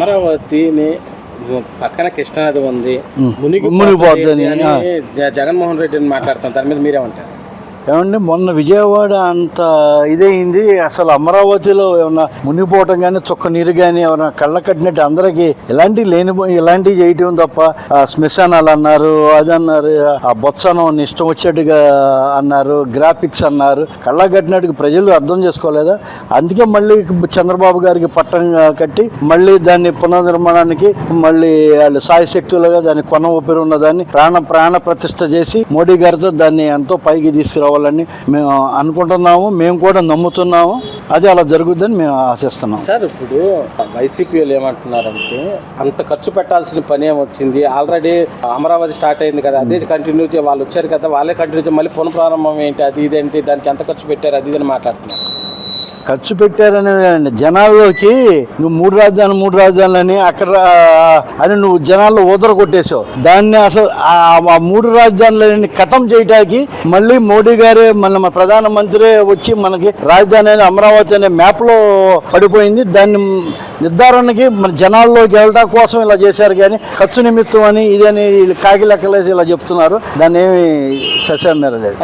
అమరావతిని పక్కన కృష్ణానది ఉంది. మునిగి మునిగిపోద్దని, జగన్మోహన్ రెడ్డిని మాట్లాడుతాం దాని మీద మీరేమంటారు? ఏమండి మొన్న విజయవాడ అంత ఇదైంది అసలు అమరావతిలో ఏమన్నా మునిగిపోవటం కానీ చుక్క నీరు కానీ ఏమన్నా కళ్ళ కట్టినట్టు అందరికి ఇలాంటివి లేని ఇలాంటివి చేయటం తప్ప ఆ శ్మశానాలు అన్నారు అది అన్నారు ఆ బొత్సనం ఇష్టం వచ్చేట్టుగా అన్నారు గ్రాఫిక్స్ అన్నారు. కళ్ళ కట్టినట్టుగా ప్రజలు అర్థం చేసుకోలేదా? అందుకే మళ్ళీ చంద్రబాబు గారికి పట్టం కట్టి మళ్ళీ దాన్ని పునర్నిర్మాణానికి మళ్ళీ వాళ్ళు సాయశక్తులుగా దాన్ని కొన ఊపిరి ఉన్న దాన్ని ప్రాణ ప్రాణ ప్రతిష్ట చేసి మోడీ గారితో దాన్ని ఎంతో పైకి తీసుకురావాలని మేము అనుకుంటున్నాము మేము కూడా నమ్ముతున్నాము. అది అలా జరుగుద్దని మేము ఆశిస్తున్నాం. సార్ ఇప్పుడు వైసీపీ వాళ్ళు ఏమంటున్నారంటే అంత ఖర్చు పెట్టాల్సిన పని ఏమొచ్చింది ఆల్రెడీ అమరావతి స్టార్ట్ అయింది కదా అదే కంటిన్యూ వాళ్ళు వచ్చారు కదా వాళ్ళే కంటిన్యూ మళ్ళీ పునఃప్రారంభం ఏంటి అది ఇదేంటి దానికి ఎంత ఖర్చు పెట్టారు అది ఇది అని మాట్లాడుతున్నారు. ఖర్చు పెట్టారనేది అండి జనాల్లోకి నువ్వు మూడు రాజధానులు మూడు రాజధానులని అక్కడ అని నువ్వు జనాల్లో ఊదర కొట్టేశావు. దాన్ని అసలు ఆ మూడు రాజధానులని కథం చేయడానికి మళ్ళీ మోడీ గారే మన ప్రధానమంత్రి వచ్చి మనకి రాజధాని అనేది అమరావతి అనే మ్యాప్లో పడిపోయింది. దాన్ని నిర్ధారణకి మన జనాల్లోకి వెళ్ళడం కోసం ఇలా చేశారు. కానీ ఖర్చు నిమిత్తం అని ఇదని కాకి లెక్కలేసి ఇలా చెప్తున్నారు. దాన్ని ఏమి సస్యం లేదు